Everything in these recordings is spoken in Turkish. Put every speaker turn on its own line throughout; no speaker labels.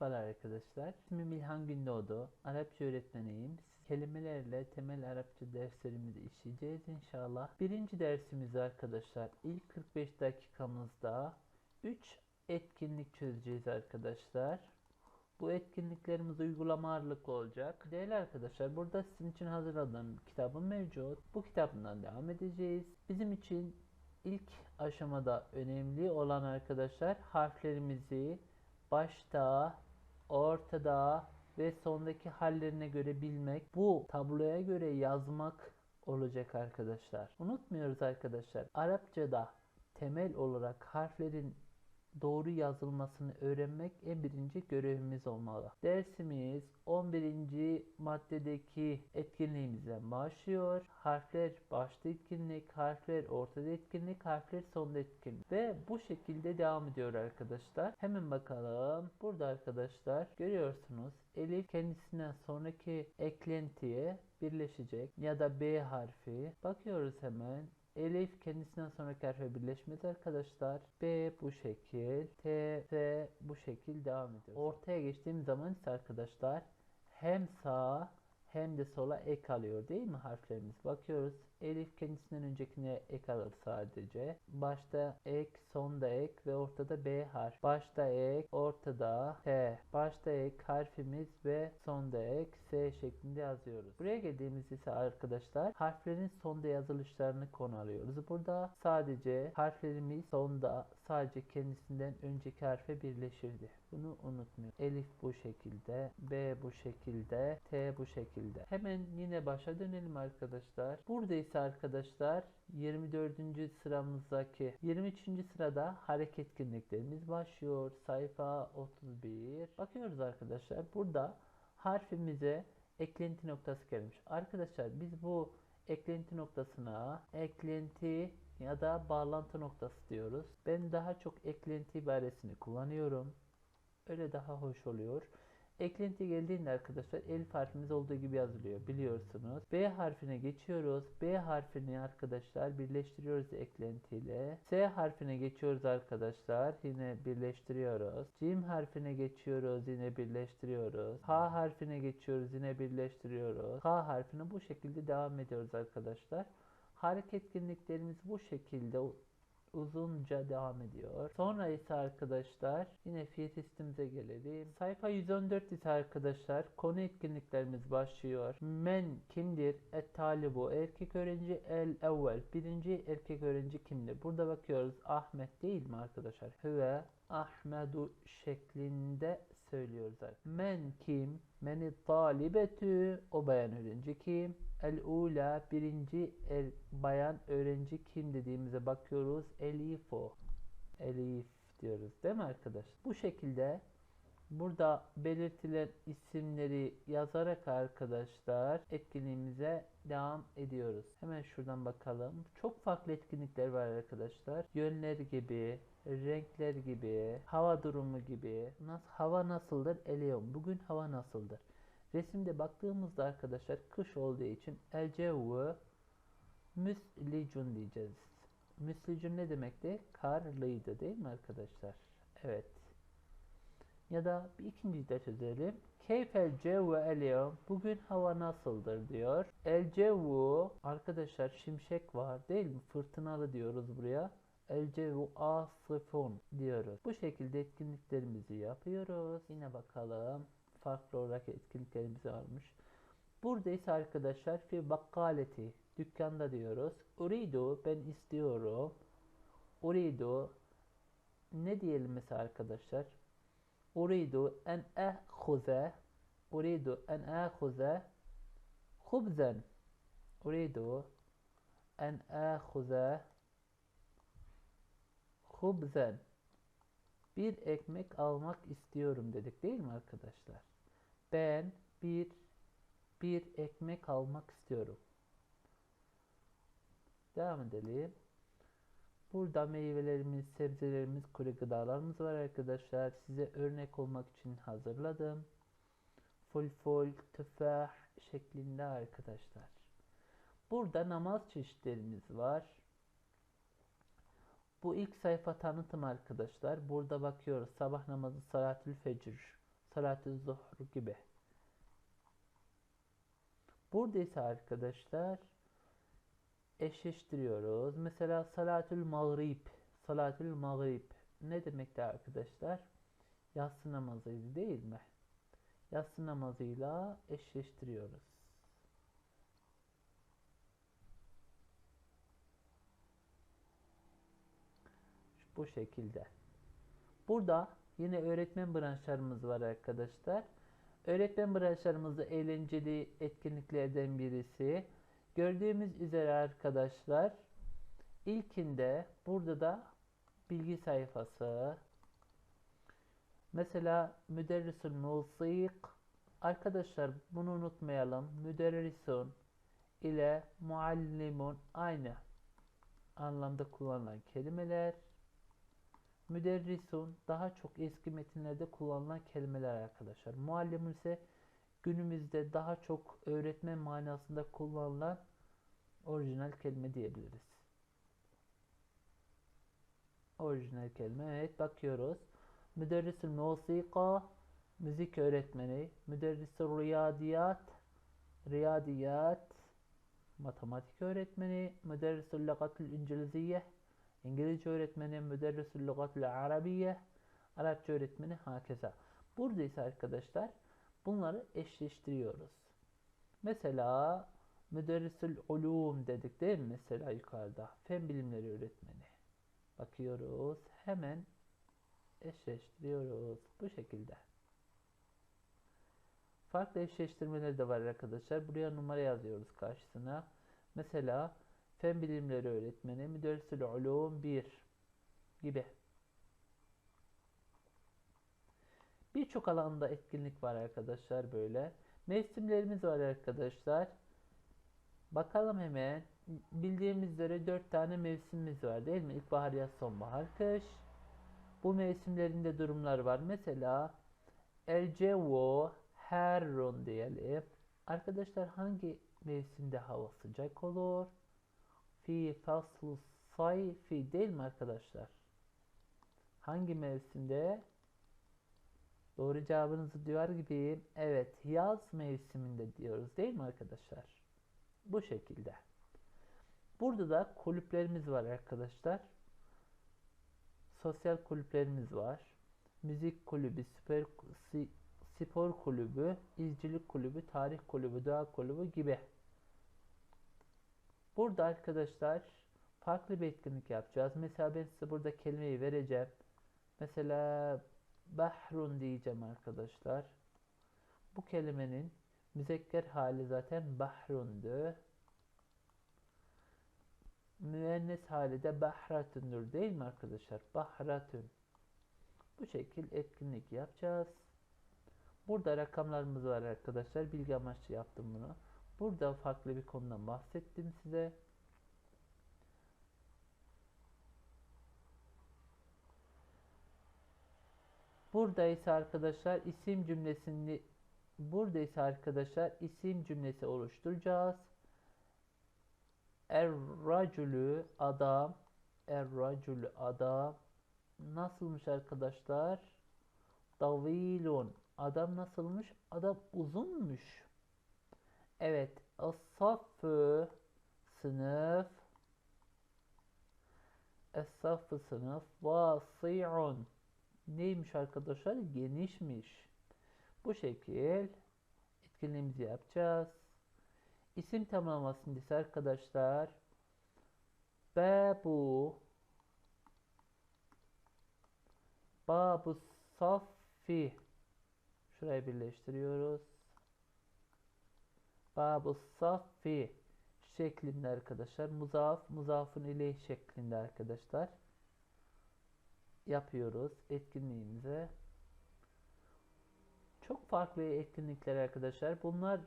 Merhabalar arkadaşlar. İsmim İlhan Gündoğdu. Arapça öğretmeniyim. Kelimelerle temel Arapça derslerimizi işleyeceğiz inşallah. Birinci dersimiz arkadaşlar. İlk 45 dakikamızda 3 etkinlik çözeceğiz arkadaşlar. Bu etkinliklerimiz uygulama ağırlıklı olacak. Değerli arkadaşlar burada sizin için hazırladığım kitabım mevcut. Bu kitabından devam edeceğiz. Bizim için ilk aşamada önemli olan arkadaşlar harflerimizi başta, ortada ve sondaki hallerine göre bilmek, bu tabloya göre yazmak olacak arkadaşlar. Unutmuyoruz arkadaşlar. Arapçada temel olarak harflerin doğru yazılmasını öğrenmek en birinci görevimiz olmalı. Dersimiz 11. maddedeki etkinliğimizden başlıyor. Harfler başta etkinlik, harfler ortada etkinlik, harfler sonda etkinlik. Ve bu şekilde devam ediyor arkadaşlar. Hemen bakalım. Burada arkadaşlar görüyorsunuz elif kendisinden sonraki eklentiye birleşecek ya da B harfi. Bakıyoruz hemen. Elif kendisinden sonraki harfe birleşmez arkadaşlar. B bu şekil. T, S bu şekil devam ediyor. Ortaya geçtiğim zaman ise arkadaşlar hem sağa hem de sola ek alıyor değil mi harflerimiz? Bakıyoruz. Elif kendisinden öncekine ek alır sadece. Başta ek, sonda ek ve ortada B harf. Başta ek, ortada T. Başta ek harfimiz ve sonda ek S şeklinde yazıyoruz. Buraya geldiğimiz ise arkadaşlar harflerin sonda yazılışlarını konu alıyoruz. Burada sadece harflerimiz sonda sadece kendisinden önceki harfe birleşirdi. Bunu unutmuyor. Elif bu şekilde, B bu şekilde, T bu şekilde. Hemen yine başa dönelim arkadaşlar. Burada ise arkadaşlar 24. sıramızdaki 23. sırada hareket etkinliklerimiz başlıyor. Sayfa 31. Bakıyoruz arkadaşlar. Burada harfimize eklenti noktası gelmiş. Arkadaşlar biz bu eklenti noktasına eklenti ya da bağlantı noktası diyoruz. Ben daha çok eklenti ibaresini kullanıyorum. Öyle daha hoş oluyor. Eklenti geldiğinde arkadaşlar elif harfimiz olduğu gibi yazılıyor biliyorsunuz. B harfine geçiyoruz. B harfini arkadaşlar birleştiriyoruz eklentiyle. S harfine geçiyoruz arkadaşlar. Yine birleştiriyoruz. Cim harfine geçiyoruz. Yine birleştiriyoruz. H harfine geçiyoruz. Yine birleştiriyoruz. K harfine bu şekilde devam ediyoruz arkadaşlar. Hareket etkinliklerimiz bu şekilde uzunca devam ediyor. Sonra ise arkadaşlar yine fiyat listemize gelelim. Sayfa 114 ise arkadaşlar konu etkinliklerimiz başlıyor. Men kimdir? Et talibu erkek öğrenci el evvel. Birinci erkek öğrenci kimdir? Burada bakıyoruz Ahmet değil mi arkadaşlar? Hüve Ahmedu şeklinde söylüyoruz. Men kim? Meni talibetü o bayan öğrenci kim? El ula birinci el bayan öğrenci kim dediğimize bakıyoruz. Elifo. Elif diyoruz değil mi arkadaşlar? Bu şekilde burada belirtilen isimleri yazarak arkadaşlar etkinliğimize devam ediyoruz. Hemen şuradan bakalım. Çok farklı etkinlikler var arkadaşlar. Yönler gibi, renkler gibi, hava durumu gibi. Nasıl hava nasıldır? Eleyom. Bugün hava nasıldır? Resimde baktığımızda arkadaşlar kış olduğu için el cevvu müslicun diyeceğiz. Müslicun ne demekti? Karlıydı değil mi arkadaşlar? Evet. Ya da bir ikinci de çözelim. Keyfel cevvu eleyom. Bugün hava nasıldır diyor. El cevvu arkadaşlar şimşek var değil mi? Fırtınalı diyoruz buraya. El cevvu asifun diyoruz. Bu şekilde etkinliklerimizi yapıyoruz. Yine bakalım farklı olarak etkinliklerimiz varmış. Burada arkadaşlar fi bakkaleti dükkanda diyoruz. Uridu ben istiyorum. Uridu ne diyelim mesela arkadaşlar? Uridu en ehuze Uridu en ehuze khubzen Uridu en ehuze khubzen bir ekmek almak istiyorum dedik değil mi arkadaşlar? Ben bir bir ekmek almak istiyorum. Devam edelim. Burada meyvelerimiz, sebzelerimiz, kuru gıdalarımız var arkadaşlar. Size örnek olmak için hazırladım. Full, tüfah şeklinde arkadaşlar. Burada namaz çeşitlerimiz var. Bu ilk sayfa tanıtım arkadaşlar. Burada bakıyoruz sabah namazı salatül fecr. salatü zuhr gibi. Burada ise arkadaşlar eşleştiriyoruz. Mesela salatül mağrib, salatül mağrib ne demekti arkadaşlar? Yatsı namazıydı değil mi? Yatsı namazıyla eşleştiriyoruz. Bu şekilde. Burada yine öğretmen branşlarımız var arkadaşlar. Öğretmen branşlarımızda eğlenceli etkinliklerden birisi. Gördüğümüz üzere arkadaşlar ilkinde burada da bilgi sayfası. Mesela müderrisul musik. Arkadaşlar bunu unutmayalım. Müderrisun ile muallimun aynı anlamda kullanılan kelimeler. Müderrisun daha çok eski metinlerde kullanılan kelimeler arkadaşlar. Muallimun ise günümüzde daha çok öğretmen manasında kullanılan orijinal kelime diyebiliriz. Orijinal kelime. Evet bakıyoruz. Müderrisül musika müzik öğretmeni. Müderrisül riyadiyat riyadiyat matematik öğretmeni. Müderrisül lagatul İngiliziyye İngilizce öğretmeni, müderrisül lügatul arabiye, Arapça öğretmeni hakeza. Burada ise arkadaşlar bunları eşleştiriyoruz. Mesela müderrisül ulum dedik değil mi? Mesela yukarıda fen bilimleri öğretmeni. Bakıyoruz. Hemen eşleştiriyoruz. Bu şekilde. Farklı eşleştirmeler de var arkadaşlar. Buraya numara yazıyoruz karşısına. Mesela Fen bilimleri öğretmeni, müderrisül ulum 1 gibi. Birçok alanda etkinlik var arkadaşlar böyle. Mevsimlerimiz var arkadaşlar. Bakalım hemen. Bildiğimiz üzere 4 tane mevsimimiz var değil mi? İlkbahar, yaz, sonbahar, kış. Bu mevsimlerinde durumlar var. Mesela Ercevo Herrun diyelim. Arkadaşlar hangi mevsimde hava sıcak olur? Fi faslu sayfi değil mi arkadaşlar? Hangi mevsimde? Doğru cevabınızı diyor gibi evet yaz mevsiminde diyoruz değil mi arkadaşlar? Bu şekilde. Burada da kulüplerimiz var arkadaşlar. Sosyal kulüplerimiz var. Müzik kulübü, süper, spor kulübü, izcilik kulübü, tarih kulübü, doğa kulübü gibi. Burada arkadaşlar farklı bir etkinlik yapacağız. Mesela ben size burada kelimeyi vereceğim. Mesela bahrun diyeceğim arkadaşlar. Bu kelimenin müzekker hali zaten bahrundu. Müennes hali de bahratundur değil mi arkadaşlar? Bahratun. Bu şekil etkinlik yapacağız. Burada rakamlarımız var arkadaşlar. Bilgi amaçlı yaptım bunu. Burada farklı bir konudan bahsettim size. Burada ise arkadaşlar isim cümlesini burada ise arkadaşlar isim cümlesi oluşturacağız. Er-racülü adam Er-racülü adam Nasılmış arkadaşlar? Davilun Adam nasılmış? Adam uzunmuş. Evet. Es-saffı sınıf Es-saffı sınıf vasi'un neymiş arkadaşlar? Genişmiş. Bu şekil etkinliğimizi yapacağız. İsim tamamlamasını ise arkadaşlar Babu Babu Saffi Şurayı birleştiriyoruz. Babu Saffi şeklinde arkadaşlar. Muzaf, muzafın ile şeklinde arkadaşlar. Yapıyoruz etkinliğimize. Çok farklı etkinlikler arkadaşlar. Bunlar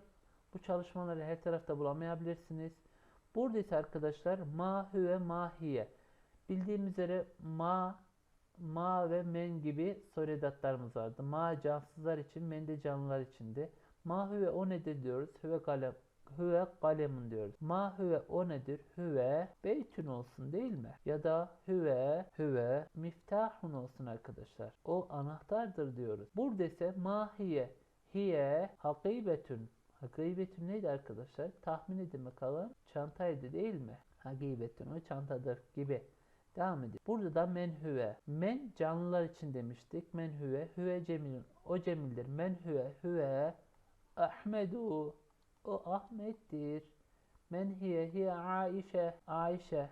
bu çalışmaları her tarafta bulamayabilirsiniz. Burada ise arkadaşlar ma ve mahiye. Bildiğimiz üzere ma ma ve men gibi soru edatlarımız vardı. Ma cansızlar için, men de canlılar içindi. Ma ve o nedir diyoruz. Hüve Hüve kalemun diyoruz. Ma hüve o nedir? Hüve beytün olsun değil mi? Ya da hüve hüve miftahun olsun arkadaşlar. O anahtardır diyoruz. Burada ise ma hiye hakibetün. Hakibetün neydi arkadaşlar? Tahmin edin bakalım. Çantaydı değil mi? Hakibetün o çantadır gibi. Devam ediyor. Burada da menhüve. Men canlılar için demiştik. Menhüve. Hüve cemilun. O cemildir. Menhüve. Hüve. Ahmedu. O Ahmet'tir. Men hiye. Hiye Aişe. Aişe.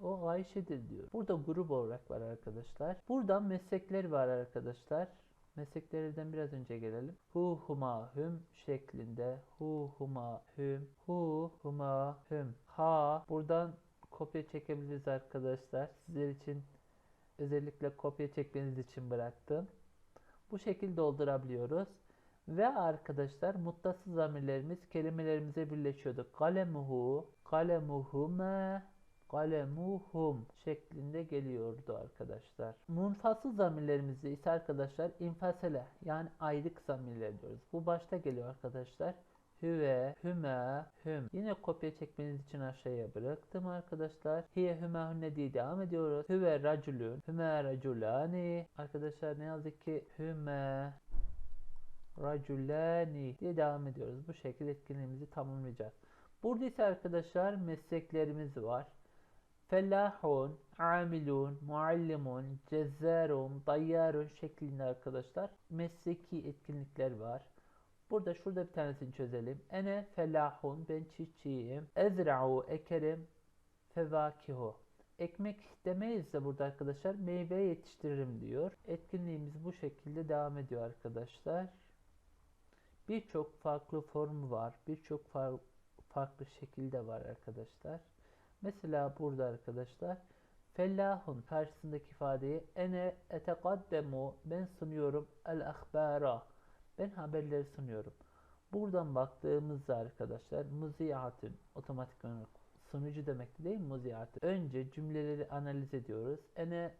O Ayşe'dir diyor. Burada grup olarak var arkadaşlar. Burada meslekler var arkadaşlar. Mesleklerden biraz önce gelelim. Hu huma hüm şeklinde. Hu huma hüm. Hu huma hüm. Ha buradan kopya çekebiliriz arkadaşlar. Sizler için özellikle kopya çekmeniz için bıraktım. Bu şekilde doldurabiliyoruz. Ve arkadaşlar muttasız zamirlerimiz kelimelerimize birleşiyordu. Kalemuhu, kalemuhume, kalemuhum şeklinde geliyordu arkadaşlar. Munfasıl zamirlerimizde ise arkadaşlar infasele yani ayrık zamirler diyoruz. Bu başta geliyor arkadaşlar. Hüve, hüme, hüm. Yine kopya çekmeniz için aşağıya bıraktım arkadaşlar. Hiye hüme hünne diye devam ediyoruz. Hüve raculun, hüme raculani. Arkadaşlar ne yazık ki hüme raculani diye devam ediyoruz. Bu şekilde etkinliğimizi tamamlayacağız. Burada ise arkadaşlar mesleklerimiz var. Fellahun, amilun, muallimun, cezzarun, dayyarun şeklinde arkadaşlar mesleki etkinlikler var. Burada şurada bir tanesini çözelim. Ene felahun ben çiftçiyim. Ezra'u ekerim fevakihu. Ekmek demeyiz de burada arkadaşlar meyve yetiştiririm diyor. Etkinliğimiz bu şekilde devam ediyor arkadaşlar. Birçok farklı formu var. Birçok far farklı şekilde var arkadaşlar. Mesela burada arkadaşlar fellahun karşısındaki ifadeyi ene etekaddemu ben sunuyorum el ahbara ben haberleri sunuyorum. Buradan baktığımızda arkadaşlar muziatün otomatik olarak sunucu demek değil mi? Önce cümleleri analiz ediyoruz. Ene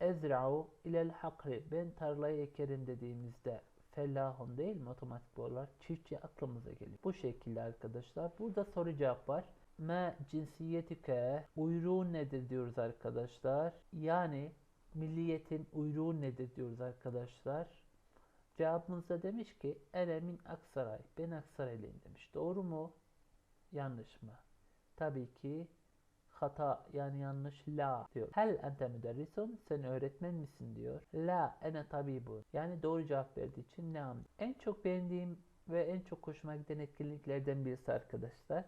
ezra'u ilel hakri ben tarlayı ekerim dediğimizde fellahun değil mi otomatik olarak çiftçi aklımıza geliyor. Bu şekilde arkadaşlar. Burada soru cevap var. Ma cinsiyetike uyruğun nedir diyoruz arkadaşlar. Yani milliyetin uyruğu nedir diyoruz arkadaşlar. Cevabımızda demiş ki ene min Aksaray. Ben Aksaraylıyım demiş. Doğru mu? Yanlış mı? Tabii ki hata yani yanlış la diyor. Hel ente müderrisun sen öğretmen misin diyor. La ene tabibun. Yani doğru cevap verdiği için ne En çok beğendiğim ve en çok hoşuma giden etkinliklerden birisi arkadaşlar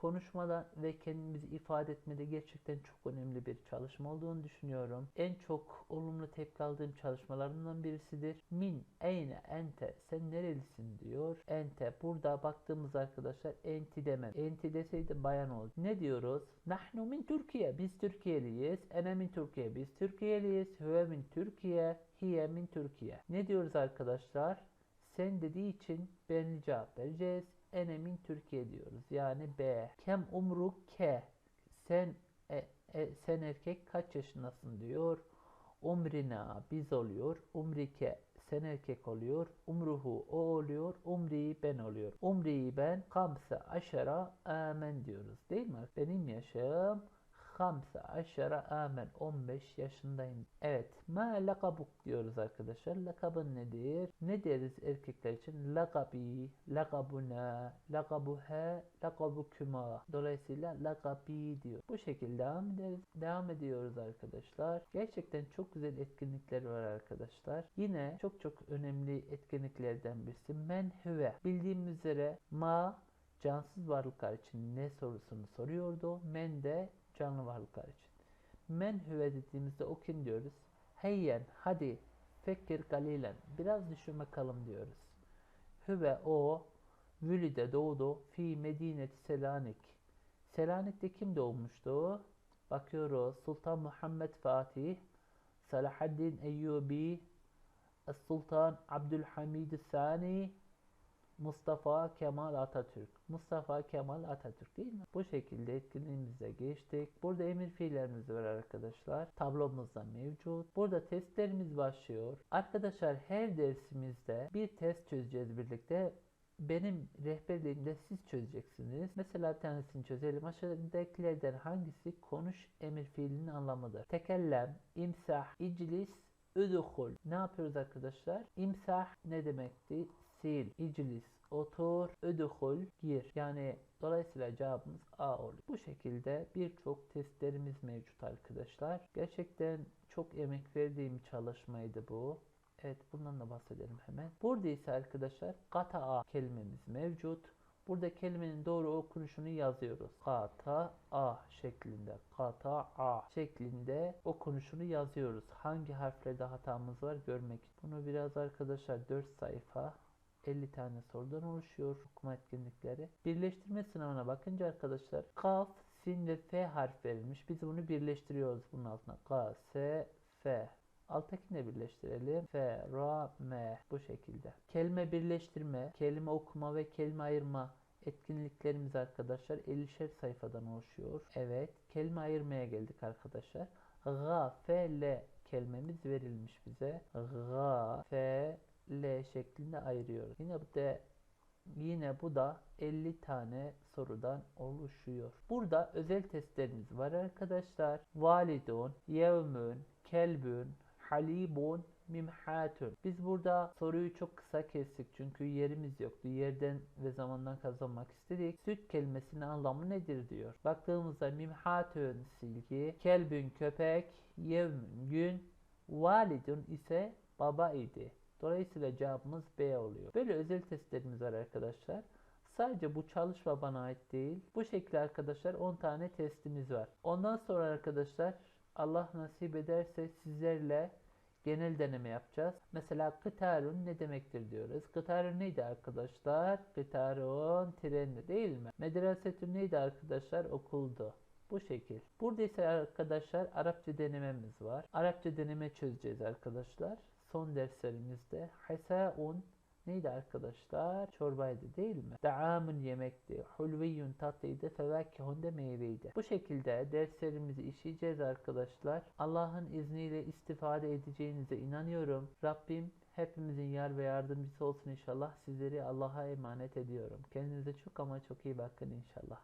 konuşmada ve kendimizi ifade etmede gerçekten çok önemli bir çalışma olduğunu düşünüyorum. En çok olumlu tepki aldığım çalışmalarından birisidir. Min, eyne, ente, sen nerelisin diyor. Ente, burada baktığımız arkadaşlar enti demem. Enti deseydi bayan oldu. Ne diyoruz? Nahnu min Türkiye, biz Türkiye'liyiz. Ene min Türkiye, biz Türkiye'liyiz. Hüve min Türkiye, hiye min Türkiye. Ne diyoruz arkadaşlar? Sen dediği için benli cevap vereceğiz enemin Türkiye diyoruz. Yani B. Kem umru ke. Sen e, e, sen erkek kaç yaşındasın diyor. Umrina biz oluyor. Umrike sen erkek oluyor. Umruhu o oluyor. Umri ben oluyor. Umri ben kamsa aşara amen diyoruz. Değil mi? Benim yaşım Hamsa aşara amen 15 yaşındayım. Evet. Ma lakabuk diyoruz arkadaşlar. Lakabın nedir? Ne deriz erkekler için? Lakabi, lakabuna, lakabuha, lakabukuma. Dolayısıyla lakabi diyor. Bu şekilde devam ederiz. Devam ediyoruz arkadaşlar. Gerçekten çok güzel etkinlikler var arkadaşlar. Yine çok çok önemli etkinliklerden birisi menhüve. Bildiğimiz üzere ma cansız varlıklar için ne sorusunu soruyordu. Men de canlı varlıklar için. Men hüve dediğimizde o kim diyoruz? Heyyen hadi fekir galilen biraz düşün bakalım diyoruz. Hüve o Vülide doğdu fi Medinet Selanik. Selanik'te kim doğmuştu? Bakıyoruz. Sultan Muhammed Fatih, Salahaddin Eyyubi, Sultan Abdülhamid Sani, Mustafa Kemal Atatürk. Mustafa Kemal Atatürk değil mi? Bu şekilde etkinliğimize geçtik. Burada emir fiillerimiz var arkadaşlar. Tablomuzda mevcut. Burada testlerimiz başlıyor. Arkadaşlar her dersimizde bir test çözeceğiz birlikte benim rehberliğimde siz çözeceksiniz. Mesela tanesini çözelim. Aşağıdakilerden hangisi konuş emir fiilinin anlamıdır? Tekellem, imsah, iclis, üdhul. Ne yapıyoruz arkadaşlar? İmsah ne demekti? Sil, iclis, otur, üdhul, gir. Yani dolayısıyla cevabımız A oluyor. Bu şekilde birçok testlerimiz mevcut arkadaşlar. Gerçekten çok emek verdiğim çalışmaydı bu. Evet bundan da bahsedelim hemen. Burada ise arkadaşlar kata kelimemiz mevcut. Burada kelimenin doğru okunuşunu yazıyoruz. Kata a şeklinde. Kata a şeklinde okunuşunu yazıyoruz. Hangi harflerde hatamız var görmek. Bunu biraz arkadaşlar 4 sayfa 50 tane sorudan oluşuyor okuma etkinlikleri. Birleştirme sınavına bakınca arkadaşlar kaf, sin ve f harf verilmiş. Biz bunu birleştiriyoruz bunun altına. K, S, F. Alttakini birleştirelim. F, Ra, M bu şekilde. Kelime birleştirme, kelime okuma ve kelime ayırma etkinliklerimiz arkadaşlar 50'şer sayfadan oluşuyor. Evet, kelime ayırmaya geldik arkadaşlar. Ga, F, L kelimemiz verilmiş bize. Ga, F, L şeklinde ayırıyoruz. Yine bu da Yine bu da 50 tane sorudan oluşuyor. Burada özel testlerimiz var arkadaşlar. Validun, yevmün, kelbün, halibun, mimhatun. Biz burada soruyu çok kısa kestik çünkü yerimiz yoktu. Yerden ve zamandan kazanmak istedik. Süt kelimesinin anlamı nedir diyor. Baktığımızda mimhatun silgi, kelbün köpek, yevmün gün, validun ise baba idi. Dolayısıyla cevabımız B oluyor. Böyle özel testlerimiz var arkadaşlar. Sadece bu çalışma bana ait değil. Bu şekilde arkadaşlar 10 tane testimiz var. Ondan sonra arkadaşlar Allah nasip ederse sizlerle genel deneme yapacağız. Mesela kıtarun ne demektir diyoruz. Kıtarun neydi arkadaşlar? Kıtarun trenli değil mi? Medresetün neydi arkadaşlar? Okuldu. Bu şekil. Burada ise arkadaşlar Arapça denememiz var. Arapça deneme çözeceğiz arkadaşlar. Son derslerimizde Hesaun neydi arkadaşlar? Çorbaydı değil mi? Da'amun yemekti. Hulviyun tatlıydı. Fevakihun de meyveydi. Bu şekilde derslerimizi işleyeceğiz arkadaşlar. Allah'ın izniyle istifade edeceğinize inanıyorum. Rabbim hepimizin yar ve yardımcısı olsun inşallah. Sizleri Allah'a emanet ediyorum. Kendinize çok ama çok iyi bakın inşallah.